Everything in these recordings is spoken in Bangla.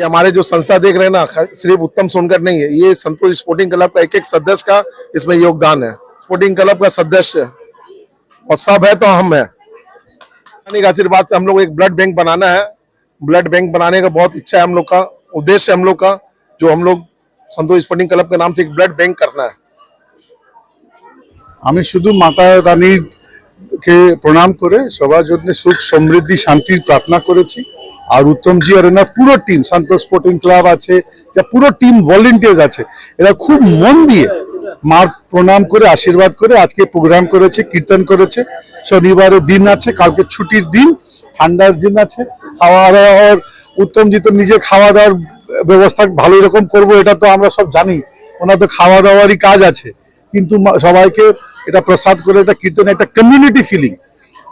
ये हमारे जो संस्था देख रहे हैं ना ख- सिर्फ उत्तम सोनकर नहीं है ये संतोष स्पोर्टिंग क्लब का एक एक सदस्य का इसमें योगदान है स्पोर्टिंग क्लब का सदस्य और सब है तो हम है भगवान के आशीर्वाद से हम लोग एक ब्लड बैंक बनाना है ब्लड बैंक बनाने का बहुत इच्छा है हम लोग का उद्देश्य है हम लोग का जो हम लोग संतोष स्पोर्टिंग क्लब के नाम से एक ब्लड बैंक करना है আমি শুধু মাতা রানীর কে প্রণাম করে সবার জন্য সুখ সমৃদ্ধি শান্তির প্রার্থনা করেছি আর উত্তমজি আর এনার পুরো টিম সন্তোষ স্পোর্টিং ক্লাব আছে, যা পুরো টিম ভলেন্টিয়ার্স আছে। এরা খুব মন দিয়ে মার প্রণাম করে, আশীর্বাদ করে আজকে প্রোগ্রাম করেছে, কীর্তন করেছে। শনিবারের দিন আছে, কালকে ছুটির দিন, ঠান্ডার দিন আছে। খাওয়া দাওয়ার উত্তমজি তো নিজে খাওয়া দাওয়ার ব্যবস্থা ভালো রকম করব, এটা তো আমরা সব জানি। ওনার তো খাওয়া দাওয়ারই কাজ আছে। কিন্তু সবাইকে এটা প্রসাদ করে, এটা কীর্তন, একটা কমিউনিটি ফিলিং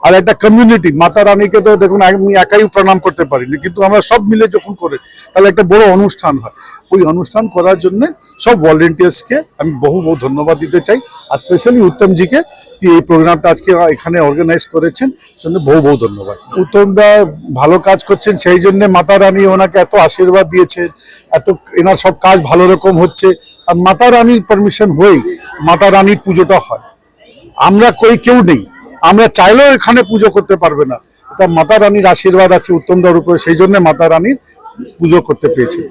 আর একটা কমিউনিটি মাতা রানীকে তো দেখুন, আমি একাই প্রণাম করতে পারিনি, কিন্তু আমরা সব মিলে যখন করে, তাহলে একটা বড় অনুষ্ঠান হয়। ওই অনুষ্ঠান করার জন্য সব ভলেন্টিয়ার্সকে আমি বহু বহু ধন্যবাদ দিতে চাই, আর স্পেশালি উত্তমজিকে এই প্রোগ্রামটা আজকে এখানে অর্গানাইজ করেছেন জন্য বহু বহু ধন্যবাদ। উত্তমদা ভালো কাজ করছেন, সেই জন্য মাতা রানী ওনাকে এত আশীর্বাদ দিয়েছেন, এত এনার সব কাজ ভালো রকম হচ্ছে, আর মাতা রানীর পারমিশন হয়েই মাতা রানীর পুজোটা হয়। আমরা কই কেউ নেই আমরা চাইলেও এখানে পুজো করতে পারবে না। তা মাতা রানীর আশীর্বাদ আছে উত্তমদার উপরে সেই জন্য মাতা রানীর পুজো করতে পেয়েছি।